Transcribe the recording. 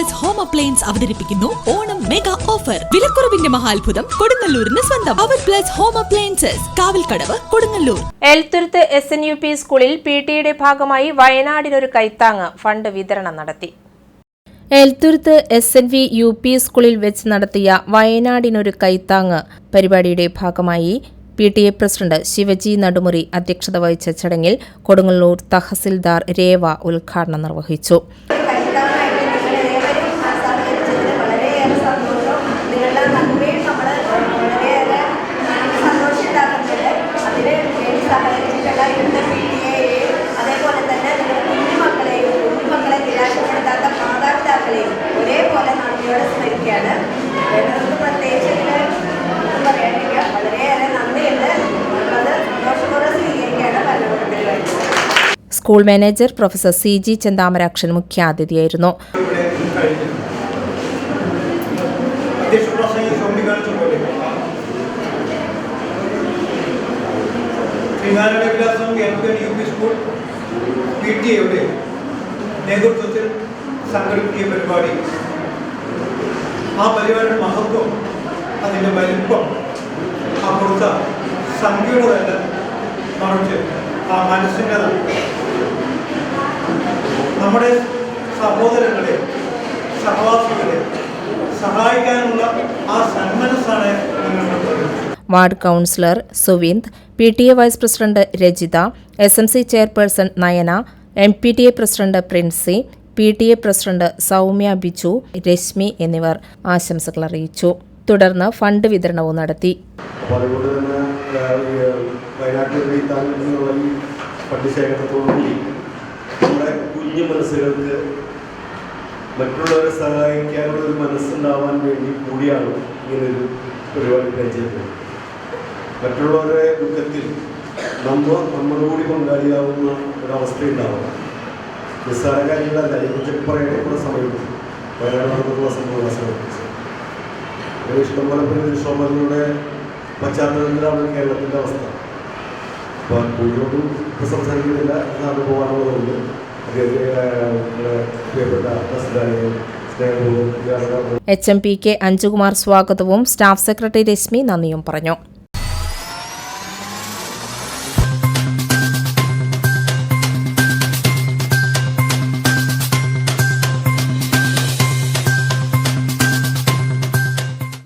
Appliance അവതരിപ്പിക്കുന്നു. Onam mega offer വിലക്കുറവിന്റെ മഹാത്ഭുതം കൊടുങ്ങല്ലൂരിന് സ്വന്തം. അവർ plus home appliances Kavalkadavu Kodungallur. Elthuruthu S N U P സ്കൂളിൽ പി ടിയുടെ ഭാഗമായി വയനാടിനൊരു കൈത്താങ്ങ് ഫണ്ട് വിതരണം നടത്തി. Elthuruthu S N V U P സ്കൂളിൽ വെച്ച് നടത്തിയ വയനാടിനൊരു കൈത്താങ്ങ് പരിപാടിയുടെ ഭാഗമായി P T A president Shivaji Nadumuri അധ്യക്ഷത വഹിച്ച ചടങ്ങിൽ കൊടുങ്ങല്ലൂർ തഹസിൽദാർ രേവ ഉദ്ഘാടനം നിർവഹിച്ചു. School manager professor C G Chanthamarakshan മുഖ്യാതിഥിയായിരുന്നു. നേതൃത്വത്തിൽ സംഘടിപ്പിക്കിയ പരിപാടി. ആ പരിപാടിയുടെ മഹത്വം അതിന്റെ വലിപ്പം ആ കൊടുത്ത സംഖ്യയുടേതല്ല മറിച്ച് ആ മനസ്സിന്റെതാണ് നമ്മുടെ സഹോദരങ്ങളെ സഹവാസികളെ സഹായിക്കാനുള്ള ആ സന്മനസ്സാണ് ward councillor Suvind P T A vice president Rajitha S M C chairperson Nayana M P T A president Princy P T A president Soumya Biju Reshmi എന്നിവർ ആശംസകൾ അറിയിച്ചു. തുടർന്ന് ഫണ്ട് വിതരണവും നടത്തി. വയനാട്ടിൽ ഫണ്ട് ശേഖരണത്തോടുകൂടി നമ്മുടെ കുഞ്ഞു മനസ്സുകൾക്ക് മറ്റുള്ളവരെ സഹായിക്കാനുള്ള ഒരു മനസ്സുണ്ടാവാൻ വേണ്ടി കൂടിയാണ് ഇങ്ങനൊരു പരിപാടി കഴിച്ചത് മറ്റുള്ളവരുടെ ദുഃഖത്തിൽ നമ്മൾ കൂടി പങ്കാളിയാവുന്ന ഒരവസ്ഥ ഉണ്ടാവണം നിസ്സാര കാര്യങ്ങളല്ല ഇതിനെക്കുറിച്ചൊക്കെ പറയണേ കൂടെ സമയം വയനാട് നടന്നിട്ടുള്ള ഒരു ഇഷ്ടംപോലെ പേര് പശ്ചാത്തലത്തിലാണ് കേരളത്തിന്റെ അവസ്ഥ. അപ്പോൾ കൂടുതലും ഇപ്പോൾ സംസാരിക്കുന്നില്ല എന്നാണ് പോകാനുള്ളതുകൊണ്ട് H M P K Anjukumar സ്വാഗതവും സ്റ്റാഫ് സെക്രട്ടറി രശ്മി നന്ദിയും പറഞ്ഞു